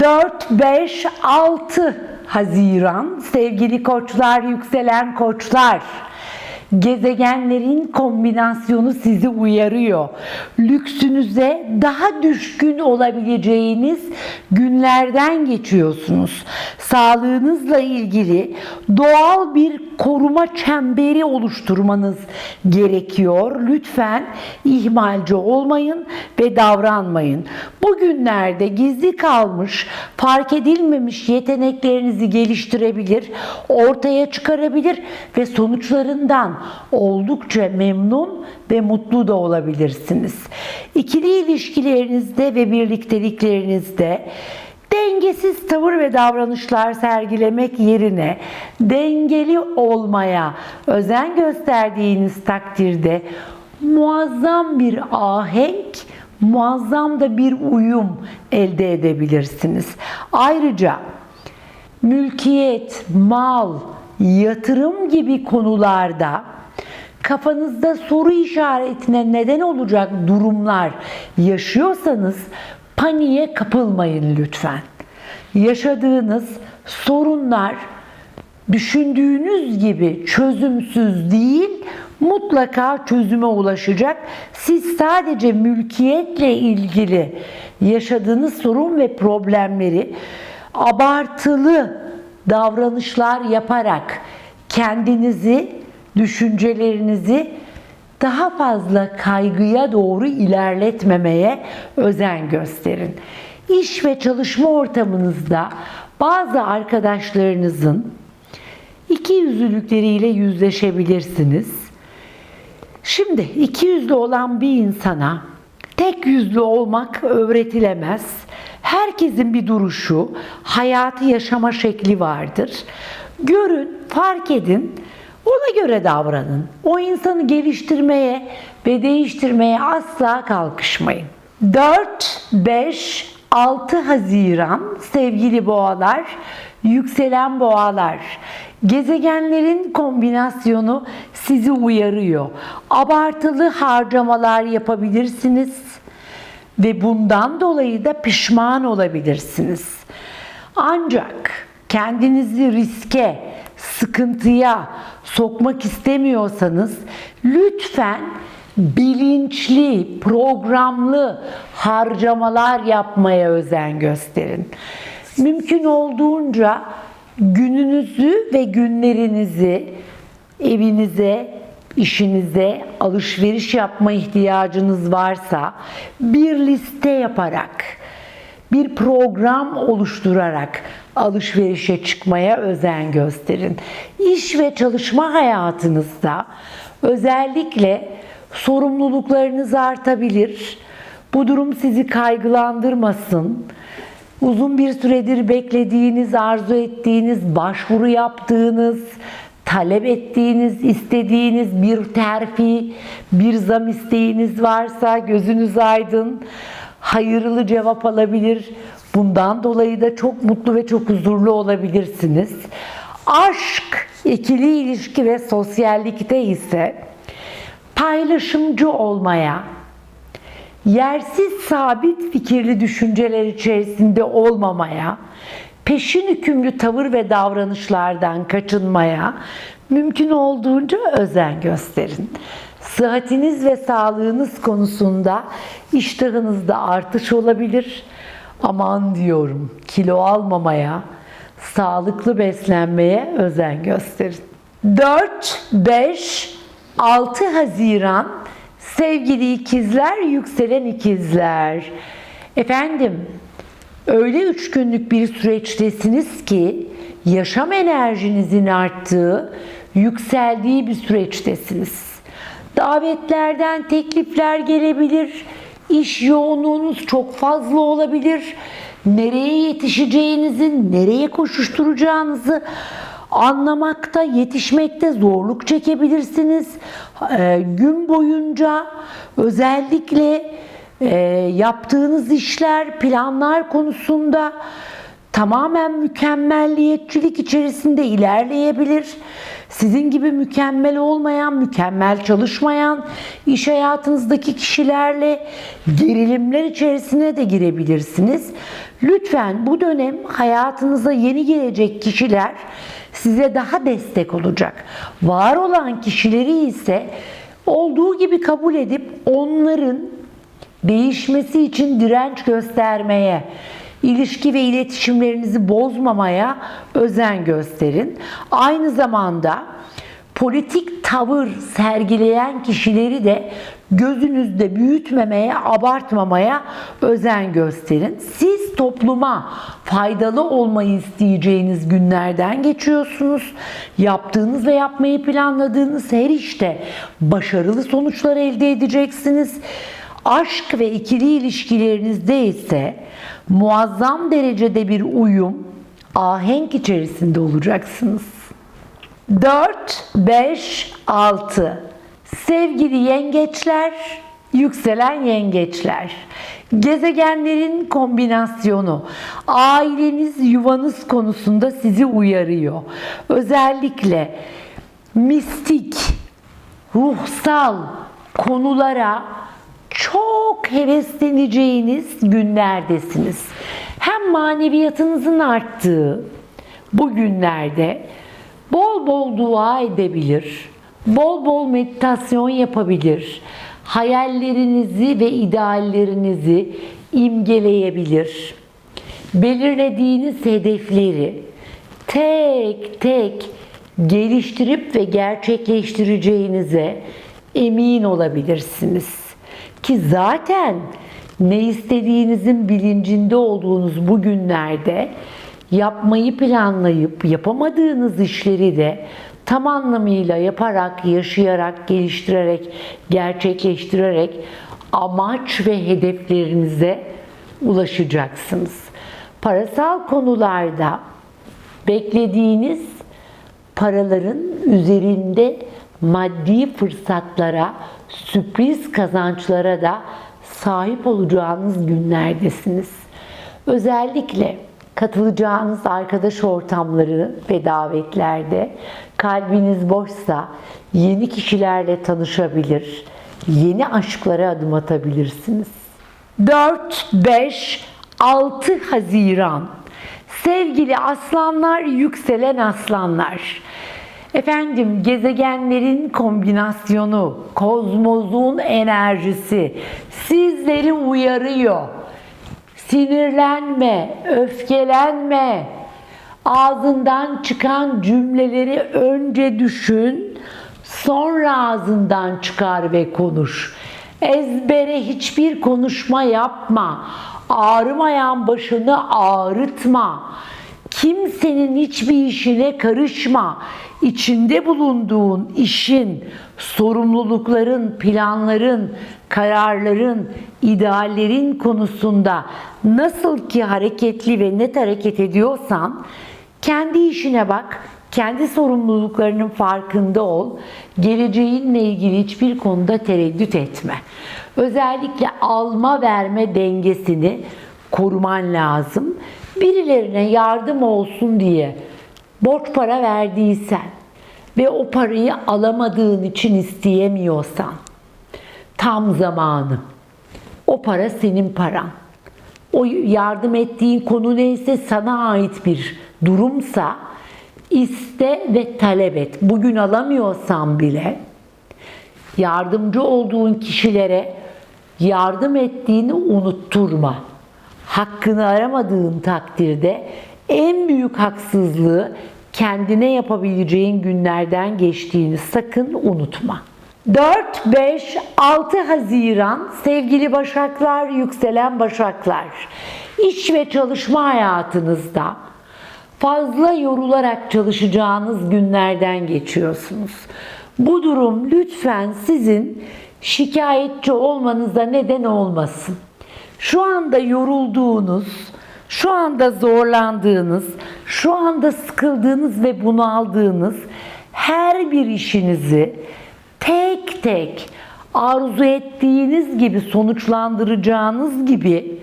4, 5, 6 Haziran sevgili koçlar, yükselen koçlar. Gezegenlerin kombinasyonu sizi uyarıyor. Lüksünüze daha düşkün olabileceğiniz günlerden geçiyorsunuz. Sağlığınızla ilgili doğal bir koruma çemberi oluşturmanız gerekiyor. Lütfen ihmalci olmayın ve davranmayın. Bugünlerde gizli kalmış, fark edilmemiş yeteneklerinizi geliştirebilir, ortaya çıkarabilir ve sonuçlarından oldukça memnun ve mutlu da olabilirsiniz. İkili ilişkilerinizde ve birlikteliklerinizde dengesiz tavır ve davranışlar sergilemek yerine dengeli olmaya özen gösterdiğiniz takdirde muazzam bir ahenk, muazzam da bir uyum elde edebilirsiniz. Ayrıca mülkiyet, mal, yatırım gibi konularda kafanızda soru işaretine neden olacak durumlar yaşıyorsanız paniğe kapılmayın lütfen. Yaşadığınız sorunlar düşündüğünüz gibi çözümsüz değil, mutlaka çözüme ulaşacak. Siz sadece mülkiyetle ilgili yaşadığınız sorun ve problemleri abartılı davranışlar yaparak kendinizi, düşüncelerinizi daha fazla kaygıya doğru ilerletmemeye özen gösterin. İş ve çalışma ortamınızda bazı arkadaşlarınızın iki yüzlülükleriyle yüzleşebilirsiniz. Şimdi iki yüzlü olan bir insana tek yüzlü olmak öğretilemez. Herkesin bir duruşu, hayatı yaşama şekli vardır. Görün, fark edin, ona göre davranın. O insanı geliştirmeye ve değiştirmeye asla kalkışmayın. 4, 5, 6 Haziran sevgili boğalar, yükselen boğalar. Gezegenlerin kombinasyonu sizi uyarıyor. Abartılı harcamalar yapabilirsiniz ve bundan dolayı da pişman olabilirsiniz. Ancak kendinizi riske, sıkıntıya sokmak istemiyorsanız lütfen bilinçli, programlı harcamalar yapmaya özen gösterin. Mümkün olduğunca gününüzü ve günlerinizi evinize, işinize alışveriş yapma ihtiyacınız varsa bir liste yaparak, bir program oluşturarak alışverişe çıkmaya özen gösterin. İş ve çalışma hayatınızda özellikle sorumluluklarınız artabilir. Bu durum sizi kaygılandırmasın. Uzun bir süredir beklediğiniz, arzu ettiğiniz, başvuru yaptığınız, talep ettiğiniz, istediğiniz bir terfi, bir zam isteğiniz varsa gözünüz aydın, hayırlı cevap alabilir. Bundan dolayı da çok mutlu ve çok huzurlu olabilirsiniz. Aşk, ikili ilişki ve sosyallikte ise paylaşımcı olmaya, yersiz sabit fikirli düşünceler içerisinde olmamaya, peşin hükümlü tavır ve davranışlardan kaçınmaya mümkün olduğunca özen gösterin. Sıhhatiniz ve sağlığınız konusunda iştahınızda artış olabilir. Aman diyorum kilo almamaya, sağlıklı beslenmeye özen gösterin. 4, 5, 6 Haziran sevgili ikizler, yükselen ikizler. Efendim, öyle üç günlük bir süreçtesiniz ki yaşam enerjinizin arttığı, yükseldiği bir süreçtesiniz. Davetlerden teklifler gelebilir, iş yoğunluğunuz çok fazla olabilir. Nereye yetişeceğinizi, nereye koşuşturacağınızı anlamakta, yetişmekte zorluk çekebilirsiniz. Ee, gün boyunca özellikle e, yaptığınız işler, planlar konusunda tamamen mükemmelliyetçilik içerisinde ilerleyebilir. Sizin gibi mükemmel olmayan, mükemmel çalışmayan iş hayatınızdaki kişilerle gerilimler içerisine de girebilirsiniz. Lütfen bu dönem hayatınıza yeni gelecek kişiler size daha destek olacak. Var olan kişileri ise olduğu gibi kabul edip onların değişmesi için direnç göstermeye, ilişki ve iletişimlerinizi bozmamaya özen gösterin. Aynı zamanda politik tavır sergileyen kişileri de gözünüzde büyütmemeye, abartmamaya özen gösterin. Siz topluma faydalı olmayı isteyeceğiniz günlerden geçiyorsunuz. Yaptığınız ve yapmayı planladığınız her işte başarılı sonuçlar elde edeceksiniz. Aşk ve ikili ilişkilerinizde ise muazzam derecede bir uyum, ahenk içerisinde olacaksınız. 4, 5, 6. Sevgili yengeçler, yükselen yengeçler. Gezegenlerin kombinasyonu aileniz, yuvanız konusunda sizi uyarıyor. Özellikle mistik, ruhsal konulara çok hevesleneceğiniz günlerdesiniz. Hem maneviyatınızın arttığı bu günlerde bol bol dua edebilir, bol bol meditasyon yapabilir, hayallerinizi ve ideallerinizi imgeleyebilir. Belirlediğiniz hedefleri tek tek geliştirip ve gerçekleştireceğinize emin olabilirsiniz. Ki zaten ne istediğinizin bilincinde olduğunuz bu günlerde yapmayı planlayıp yapamadığınız işleri de tam anlamıyla yaparak, yaşayarak, geliştirerek, gerçekleştirerek amaç ve hedeflerinize ulaşacaksınız. Parasal konularda beklediğiniz paraların üzerinde maddi fırsatlara, sürpriz kazançlara da sahip olacağınız günlerdesiniz. Özellikle katılacağınız arkadaş ortamları ve davetlerde kalbiniz boşsa yeni kişilerle tanışabilir, yeni aşklara adım atabilirsiniz. 4, 5, 6 Haziran Sevgili aslanlar, yükselen aslanlar. Efendim gezegenlerin kombinasyonu, kozmosun enerjisi sizleri uyarıyor. Sinirlenme, öfkelenme. Ağzından çıkan cümleleri önce düşün, sonra ağzından çıkar ve konuş. Ezbere hiçbir konuşma yapma. Ağrımayan başını ağrıtma. Kimsenin hiçbir işine karışma. İçinde bulunduğun işin, sorumlulukların, planların, kararların, ideallerin konusunda nasıl ki hareketli ve net hareket ediyorsan kendi işine bak, kendi sorumluluklarının farkında ol. Geleceğinle ilgili hiçbir konuda tereddüt etme. Özellikle alma verme dengesini koruman lazım. Birilerine yardım olsun diye borç para verdiysen ve o parayı alamadığın için isteyemiyorsan tam zamanı. O para senin paran. O yardım ettiğin konu neyse sana ait bir durumsa iste ve talep et. Bugün alamıyorsan bile yardımcı olduğun kişilere yardım ettiğini unutturma. Hakkını aramadığın takdirde en büyük haksızlığı kendine yapabileceğin günlerden geçtiğini sakın unutma. 4, 5, 6 Haziran sevgili Başaklar, yükselen Başaklar. İş ve çalışma hayatınızda fazla yorularak çalışacağınız günlerden geçiyorsunuz. Bu durum lütfen sizin şikayetçi olmanıza neden olmasın. Şu anda yorulduğunuz, şu anda zorlandığınız, şu anda sıkıldığınız ve bunaldığınız her bir işinizi tek tek arzu ettiğiniz gibi sonuçlandıracağınız gibi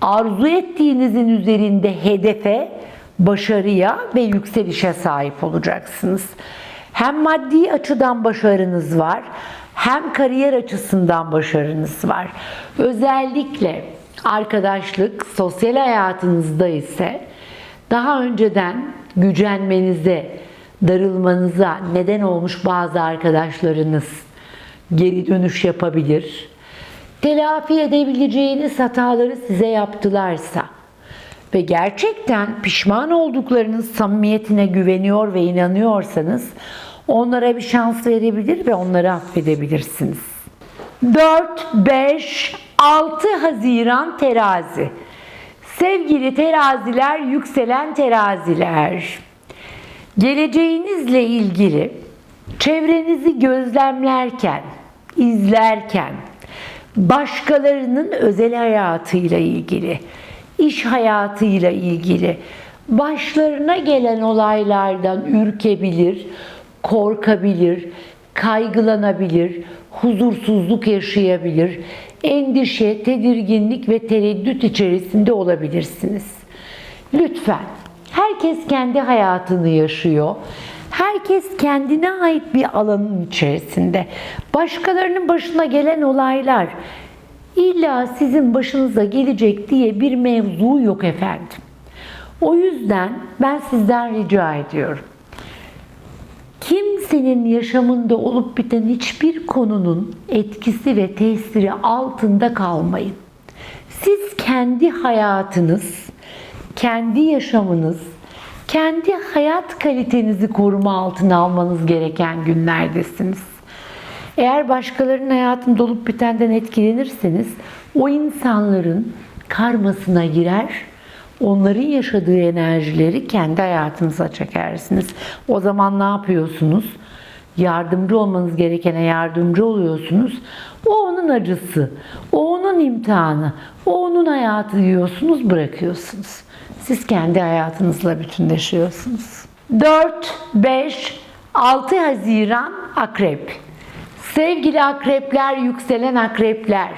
arzu ettiğinizin üzerinde hedefe, başarıya ve yükselişe sahip olacaksınız. Hem maddi açıdan başarınız var, hem kariyer açısından başarınız var. Özellikle arkadaşlık, sosyal hayatınızda ise daha önceden gücenmenize, darılmanıza neden olmuş bazı arkadaşlarınız geri dönüş yapabilir. Telafi edebileceğiniz hataları size yaptılarsa ve gerçekten pişman olduklarınız samimiyetine güveniyor ve inanıyorsanız onlara bir şans verebilir ve onları affedebilirsiniz. 4, 5, 6 Haziran terazi. Sevgili teraziler, yükselen teraziler. Geleceğinizle ilgili çevrenizi gözlemlerken, izlerken, başkalarının özel hayatıyla ilgili, iş hayatıyla ilgili, başlarına gelen olaylardan ürkebilir, korkabilir, kaygılanabilir, huzursuzluk yaşayabilir, endişe, tedirginlik ve tereddüt içerisinde olabilirsiniz. Lütfen herkes kendi hayatını yaşıyor. Herkes kendine ait bir alanın içerisinde. Başkalarının başına gelen olaylar illa sizin başınıza gelecek diye bir mevzu yok efendim. O yüzden ben sizden rica ediyorum kimsenin yaşamında olup biten hiçbir konunun etkisi ve tesiri altında kalmayın. Siz kendi hayatınız, kendi yaşamınız, kendi hayat kalitenizi koruma altına almanız gereken günlerdesiniz. Eğer başkalarının hayatında olup bitenden etkilenirseniz o insanların karmasına girer onların yaşadığı enerjileri kendi hayatınıza çekersiniz. O zaman ne yapıyorsunuz? Yardımcı olmanız gerekene yardımcı oluyorsunuz. O onun acısı, o onun imtihanı, o onun hayatı diyorsunuz, bırakıyorsunuz. Siz kendi hayatınızla bütünleşiyorsunuz. 4, 5, 6 Haziran Akrep. Sevgili akrepler, yükselen akrepler.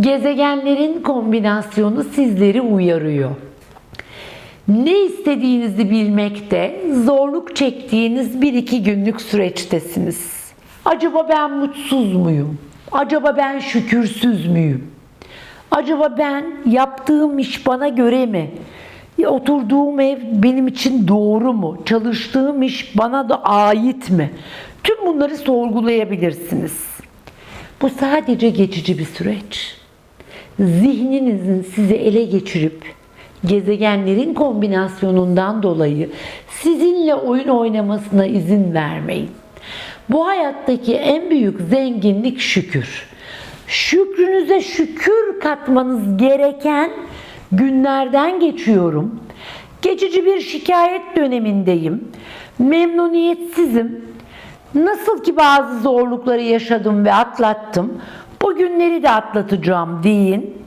Gezegenlerin kombinasyonu sizleri uyarıyor. Ne istediğinizi bilmekte zorluk çektiğiniz bir iki günlük süreçtesiniz. Acaba ben mutsuz muyum? Acaba ben şükürsüz müyüm? Acaba ben yaptığım iş bana göre mi? Oturduğum ev benim için doğru mu? Çalıştığım iş bana da ait mi? Tüm bunları sorgulayabilirsiniz. Bu sadece geçici bir süreç. Zihninizin sizi ele geçirip gezegenlerin kombinasyonundan dolayı sizinle oyun oynamasına izin vermeyin. Bu hayattaki en büyük zenginlik şükür. Şükrünüze şükür katmanız gereken günlerden geçiyorum. Geçici bir şikayet dönemindeyim. Memnuniyetsizim. Nasıl ki bazı zorlukları yaşadım ve atlattım. Bu günleri de atlatacağım deyin.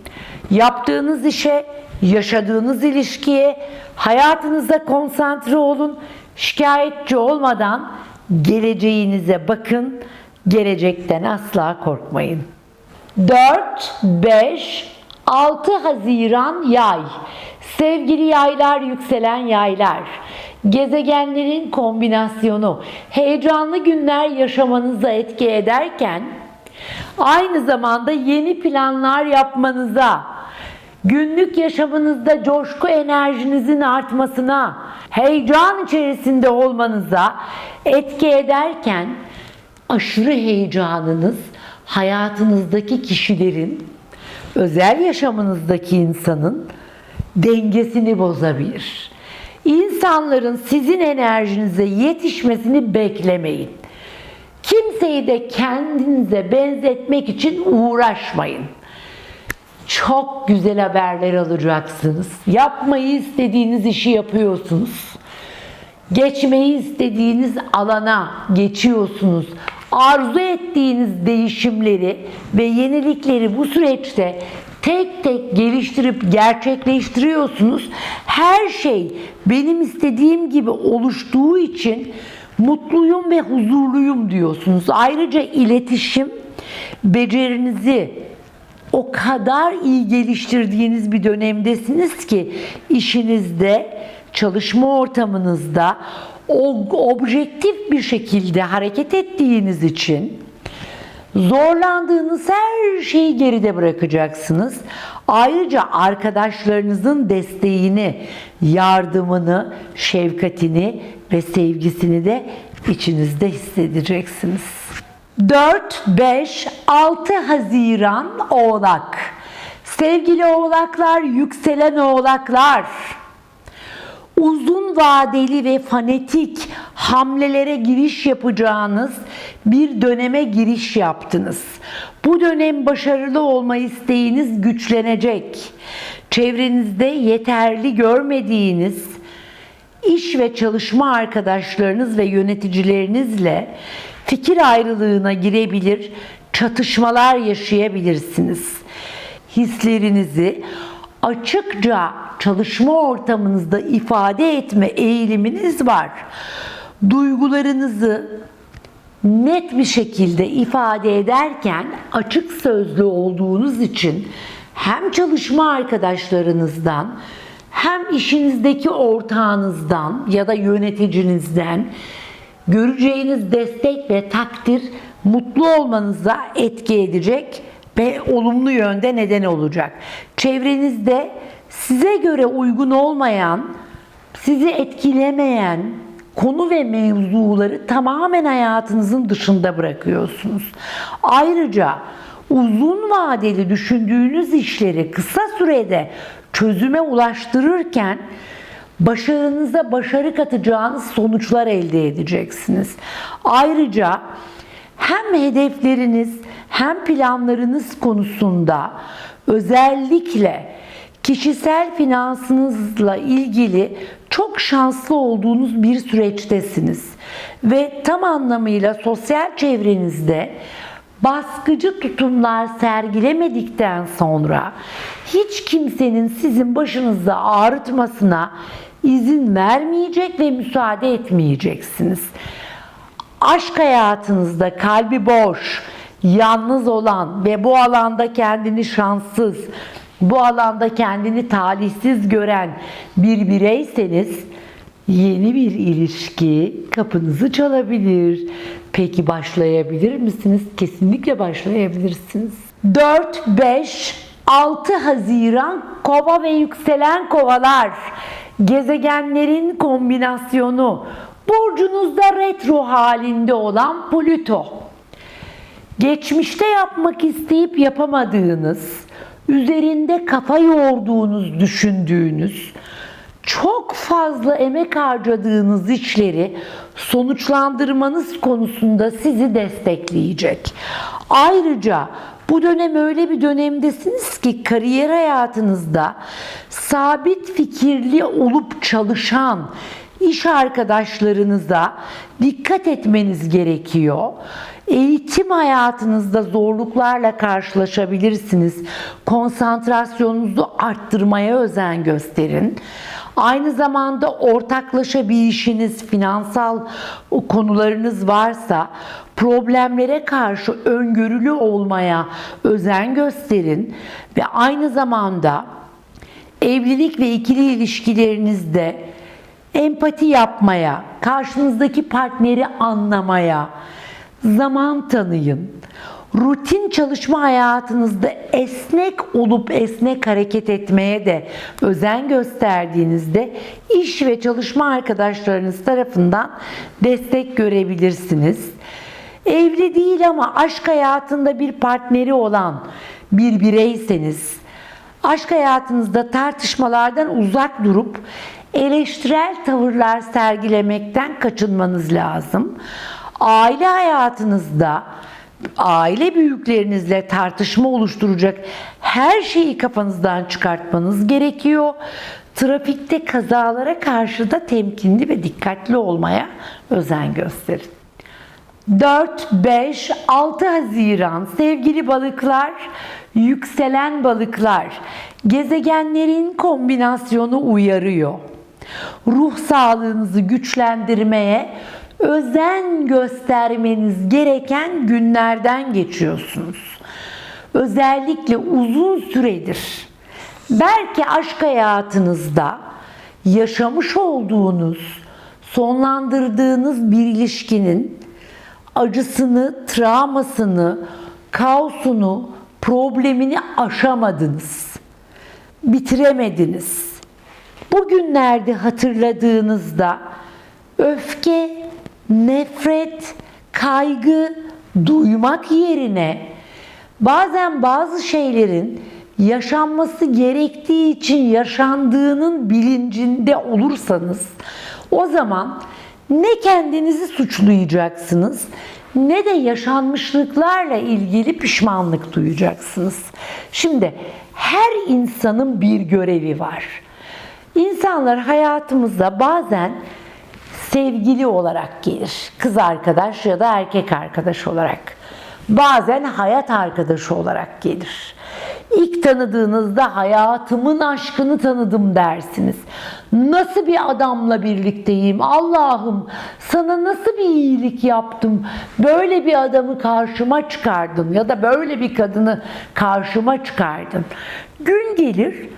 Yaptığınız işe, yaşadığınız ilişkiye, hayatınıza konsantre olun. Şikayetçi olmadan geleceğinize bakın. Gelecekten asla korkmayın. 4, 5, 6 Haziran yay. Sevgili yaylar, yükselen yaylar. Gezegenlerin kombinasyonu heyecanlı günler yaşamanıza etki ederken aynı zamanda yeni planlar yapmanıza, günlük yaşamınızda coşku enerjinizin artmasına, heyecan içerisinde olmanıza etki ederken aşırı heyecanınız hayatınızdaki kişilerin, özel yaşamınızdaki insanın dengesini bozabilir. İnsanların sizin enerjinize yetişmesini beklemeyin. Kimseyi de kendinize benzetmek için uğraşmayın. Çok güzel haberler alacaksınız. Yapmayı istediğiniz işi yapıyorsunuz. Geçmeyi istediğiniz alana geçiyorsunuz. Arzu ettiğiniz değişimleri ve yenilikleri bu süreçte tek tek geliştirip gerçekleştiriyorsunuz. Her şey benim istediğim gibi oluştuğu için mutluyum ve huzurluyum diyorsunuz. Ayrıca iletişim becerinizi o kadar iyi geliştirdiğiniz bir dönemdesiniz ki işinizde, çalışma ortamınızda o- objektif bir şekilde hareket ettiğiniz için Zorlandığınız her şeyi geride bırakacaksınız. Ayrıca arkadaşlarınızın desteğini, yardımını, şefkatini ve sevgisini de içinizde hissedeceksiniz. 4, 5, 6 Haziran Oğlak. Sevgili oğlaklar, yükselen oğlaklar uzun vadeli ve fanatik hamlelere giriş yapacağınız bir döneme giriş yaptınız. Bu dönem başarılı olma isteğiniz güçlenecek. Çevrenizde yeterli görmediğiniz iş ve çalışma arkadaşlarınız ve yöneticilerinizle fikir ayrılığına girebilir, çatışmalar yaşayabilirsiniz hislerinizi açıkça çalışma ortamınızda ifade etme eğiliminiz var. Duygularınızı net bir şekilde ifade ederken açık sözlü olduğunuz için hem çalışma arkadaşlarınızdan hem işinizdeki ortağınızdan ya da yöneticinizden göreceğiniz destek ve takdir mutlu olmanıza etki edecek ve olumlu yönde neden olacak. Çevrenizde size göre uygun olmayan, sizi etkilemeyen konu ve mevzuları tamamen hayatınızın dışında bırakıyorsunuz. Ayrıca uzun vadeli düşündüğünüz işleri kısa sürede çözüme ulaştırırken başarınıza başarı katacağınız sonuçlar elde edeceksiniz. Ayrıca hem hedefleriniz hem planlarınız konusunda özellikle kişisel finansınızla ilgili çok şanslı olduğunuz bir süreçtesiniz ve tam anlamıyla sosyal çevrenizde baskıcı tutumlar sergilemedikten sonra hiç kimsenin sizin başınızda ağrıtmasına izin vermeyecek ve müsaade etmeyeceksiniz. Aşk hayatınızda kalbi boş, yalnız olan ve bu alanda kendini şanssız, bu alanda kendini talihsiz gören bir bireyseniz yeni bir ilişki kapınızı çalabilir. Peki başlayabilir misiniz? Kesinlikle başlayabilirsiniz. 4, 5, 6 Haziran kova ve yükselen kovalar. Gezegenlerin kombinasyonu. Burcunuzda retro halinde olan Plüto. Geçmişte yapmak isteyip yapamadığınız, üzerinde kafa yorduğunuz, düşündüğünüz, çok fazla emek harcadığınız işleri sonuçlandırmanız konusunda sizi destekleyecek. Ayrıca bu dönem öyle bir dönemdesiniz ki kariyer hayatınızda sabit fikirli olup çalışan iş arkadaşlarınıza dikkat etmeniz gerekiyor. Eğitim hayatınızda zorluklarla karşılaşabilirsiniz. Konsantrasyonunuzu arttırmaya özen gösterin. Aynı zamanda ortaklaşa bir işiniz, finansal konularınız varsa problemlere karşı öngörülü olmaya özen gösterin ve aynı zamanda evlilik ve ikili ilişkilerinizde empati yapmaya, karşınızdaki partneri anlamaya zaman tanıyın. Rutin çalışma hayatınızda esnek olup esnek hareket etmeye de özen gösterdiğinizde iş ve çalışma arkadaşlarınız tarafından destek görebilirsiniz. Evli değil ama aşk hayatında bir partneri olan bir bireyseniz, aşk hayatınızda tartışmalardan uzak durup eleştirel tavırlar sergilemekten kaçınmanız lazım. Aile hayatınızda aile büyüklerinizle tartışma oluşturacak her şeyi kafanızdan çıkartmanız gerekiyor. Trafikte kazalara karşı da temkinli ve dikkatli olmaya özen gösterin. 4, 5, 6 Haziran sevgili balıklar, yükselen balıklar, gezegenlerin kombinasyonu uyarıyor. Ruh sağlığınızı güçlendirmeye özen göstermeniz gereken günlerden geçiyorsunuz. Özellikle uzun süredir belki aşk hayatınızda yaşamış olduğunuz sonlandırdığınız bir ilişkinin acısını, travmasını, kaosunu, problemini aşamadınız. Bitiremediniz. Bugünlerde hatırladığınızda öfke, nefret, kaygı duymak yerine bazen bazı şeylerin yaşanması gerektiği için yaşandığının bilincinde olursanız o zaman ne kendinizi suçlayacaksınız ne de yaşanmışlıklarla ilgili pişmanlık duyacaksınız. Şimdi her insanın bir görevi var. İnsanlar hayatımızda bazen sevgili olarak gelir. Kız arkadaş ya da erkek arkadaş olarak. Bazen hayat arkadaşı olarak gelir. İlk tanıdığınızda hayatımın aşkını tanıdım dersiniz. Nasıl bir adamla birlikteyim? Allah'ım sana nasıl bir iyilik yaptım? Böyle bir adamı karşıma çıkardın ya da böyle bir kadını karşıma çıkardın. Gün gelir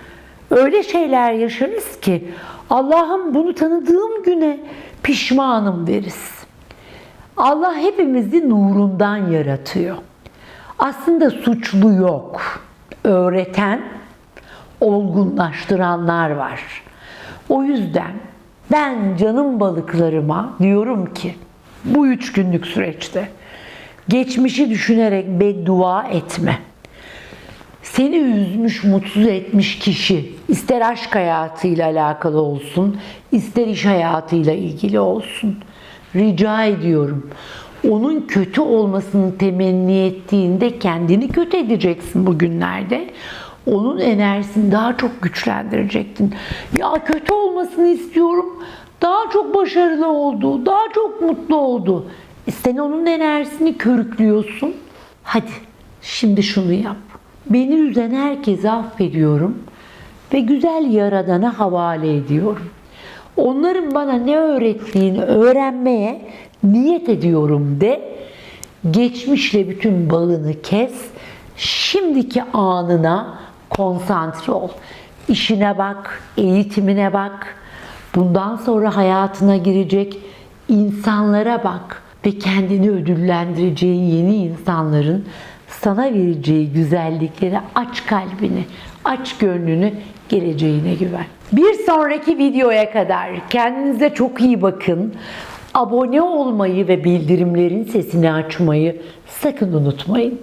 öyle şeyler yaşarız ki Allah'ım bunu tanıdığım güne pişmanım deriz. Allah hepimizi nurundan yaratıyor. Aslında suçlu yok. Öğreten, olgunlaştıranlar var. O yüzden ben canım balıklarıma diyorum ki bu üç günlük süreçte geçmişi düşünerek beddua etme. Seni üzmüş, mutsuz etmiş kişi ister aşk hayatıyla alakalı olsun, ister iş hayatıyla ilgili olsun. Rica ediyorum. Onun kötü olmasını temenni ettiğinde kendini kötü edeceksin bugünlerde. Onun enerjisini daha çok güçlendirecektin. Ya kötü olmasını istiyorum. Daha çok başarılı oldu, daha çok mutlu oldu. E sen onun enerjisini körüklüyorsun. Hadi şimdi şunu yap. Beni üzen herkese affediyorum ve güzel yaradana havale ediyorum. Onların bana ne öğrettiğini öğrenmeye niyet ediyorum de. Geçmişle bütün bağını kes. Şimdiki anına konsantre ol. İşine bak, eğitimine bak. Bundan sonra hayatına girecek insanlara bak ve kendini ödüllendireceği yeni insanların sana vereceği güzellikleri aç kalbini, aç gönlünü, geleceğine güven. Bir sonraki videoya kadar kendinize çok iyi bakın. Abone olmayı ve bildirimlerin sesini açmayı sakın unutmayın.